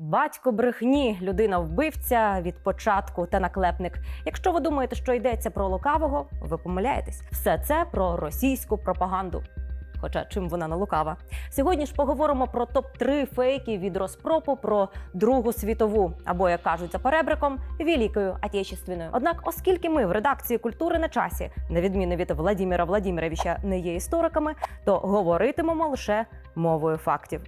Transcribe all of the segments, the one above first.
Батько брехні, людина вбивця від початку та наклепник. Якщо ви думаєте, що йдеться про лукавого, ви помиляєтесь. Все це про російську пропаганду. Хоча чим вона не лукава. Сьогодні ж поговоримо про топ 3 фейки від розпропу про Другу світову, або як кажуть за перебриком, Великою Отечественною. Однак, оскільки ми в редакції культури на часі, на відміну від Владіміра Владіміровича, не є істориками, то говоритимемо лише мовою фактів.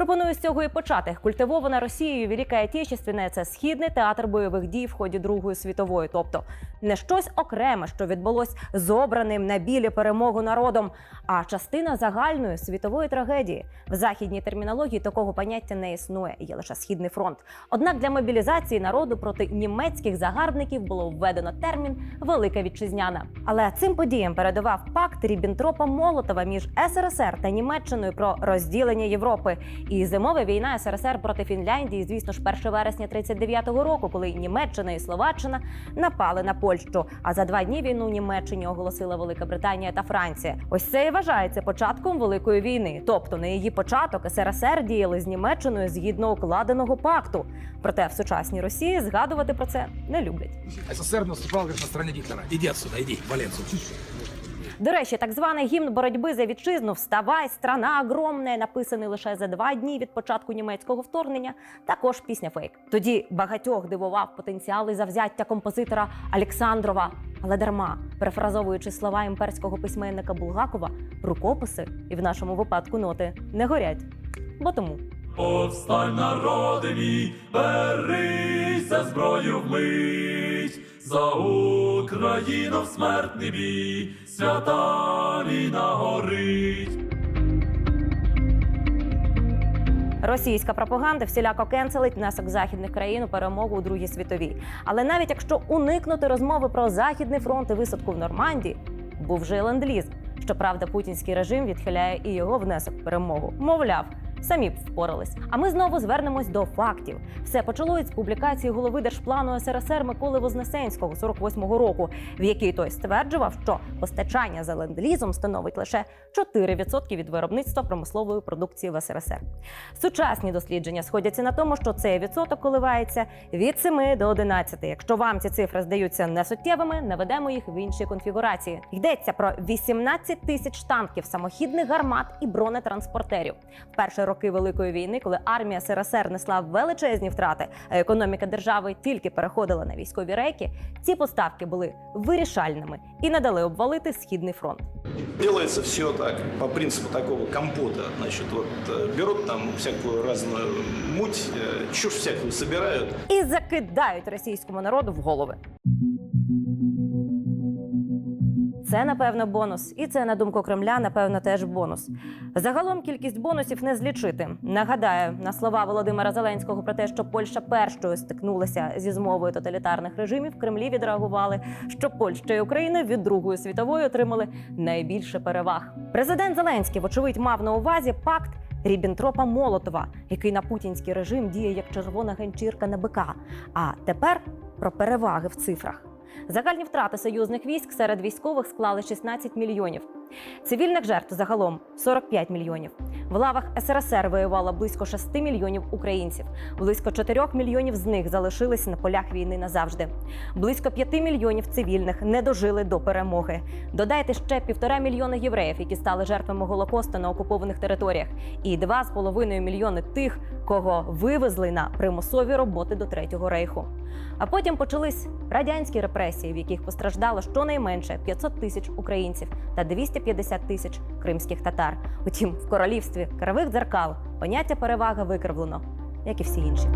Пропоную з цього і почати. Культивована Росією Велика Отечественна – це східний театр бойових дій в ході Другої світової, тобто не щось окреме, що відбулось з обраним на білі перемогу народом, а частина загальної світової трагедії. В західній термінології такого поняття не існує, є лише східний фронт. Однак для мобілізації народу проти німецьких загарбників було введено термін Велика Вітчизняна. Але цим подіям передавав пакт Ріббентропа Молотова між СРСР та Німеччиною про розділення Європи. І зимова війна СРСР проти Фінляндії, звісно ж, 1 вересня 39-го року, коли Німеччина і Словаччина напали на Польщу. А за два дні війну Німеччині оголосила Велика Британія та Франція. Ось це і вважається початком великої війни. Тобто на її початок СРСР діяли з Німеччиною згідно укладеного пакту. Проте в сучасній Росії згадувати про це не люблять. СССР наступал говорит, на стороне Гитлера. Иди отсюда, иди, в Валенцию. До речі, так званий гімн боротьби за вітчизну Вставай, страна огромна, написаний лише за два дні від початку німецького вторгнення. Також пісня фейк. Тоді багатьох дивував потенціал і завзяття композитора Олександрова. Але дарма, перефразовуючи слова імперського письменника Булгакова, рукописи і в нашому випадку ноти не горять. Бо тому Повстань, народи мій, берись за зброю вмить, за Україну в смертний бій, свята війна горить. Російська пропаганда всіляко кенселить внесок західних країн у перемогу у Другій світовій. Але навіть якщо уникнути розмови про західний фронт і висадку в Нормандії, був вже й ленд-ліз. Щоправда, путінський режим відхиляє і його внесок в перемогу. Мовляв. Самі б впорались. А ми знову звернемось до фактів. Все почалось з публікації голови держплану СРСР Миколи Вознесенського 48-го року, в якій той стверджував, що постачання за ленд-лізом становить лише 4% від виробництва промислової продукції в СРСР. Сучасні дослідження сходяться на тому, що цей відсоток коливається від 7 до 11. Якщо вам ці цифри здаються несуттєвими, наведемо їх в іншій конфігурації. Йдеться про 18 тисяч танків, самохідних гармат і бронетранспортерів. В перші роки Великої війни, коли армія СРСР несла величезні втрати, а економіка держави тільки переходила на військові рейки, ці поставки були вирішальними і не дали обвалити східний фронт. Делается все так, по принципу такого компота. Значит, вот э, берут там всякую разную муть, э, чушь всякую собирают, і закидають російському народу в голови. Це напевно бонус, і це на думку Кремля, напевно, теж бонус. Загалом кількість бонусів не злічити. Нагадаю, на слова Володимира Зеленського про те, що Польща першою стикнулася зі змовою тоталітарних режимів, в Кремлі відреагували, що Польща і Україна від Другої світової отримали найбільше переваг. Президент Зеленський, вочевидь, мав на увазі пакт. Ріббентропа Молотова, який на путінський режим діє як червона ганчірка на БК. А тепер про переваги в цифрах. Загальні втрати союзних військ серед військових склали 16 мільйонів. Цивільних жертв загалом 45 мільйонів. В лавах СРСР воювало близько 6 мільйонів українців. Близько 4 мільйонів з них залишилися на полях війни назавжди. Близько 5 мільйонів цивільних не дожили до перемоги. Додайте ще півтора мільйона євреїв, які стали жертвами голокосту на окупованих територіях, і 2,5 мільйони тих, кого вивезли на примусові роботи до Третього рейху. А потім почались радянські репресії, в яких постраждало щонайменше 500 тисяч українців та 250 тисяч кримських татар. Утім, в королівстві кривих дзеркал поняття переваги викривлено, як і всі інші.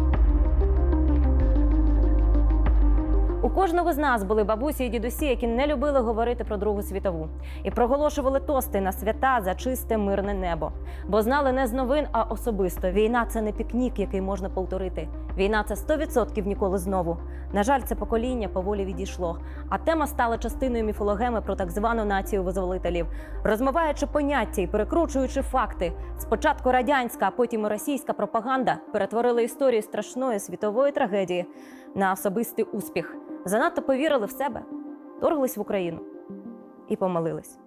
У кожного з нас були бабусі і дідусі, які не любили говорити про Другу світову і проголошували тости на свята за чисте мирне небо. Бо знали не з новин, а особисто. Війна це не пікнік, який можна повторити. Війна це 100% ніколи знову. На жаль, це покоління поволі відійшло. А тема стала частиною міфологеми про так звану націю визволителів, розмиваючи поняття і перекручуючи факти. Спочатку радянська, а потім і російська пропаганда перетворили історію страшної світової трагедії на особистий успіх. Занадто повірили в себе, торглись в Україну і помилились.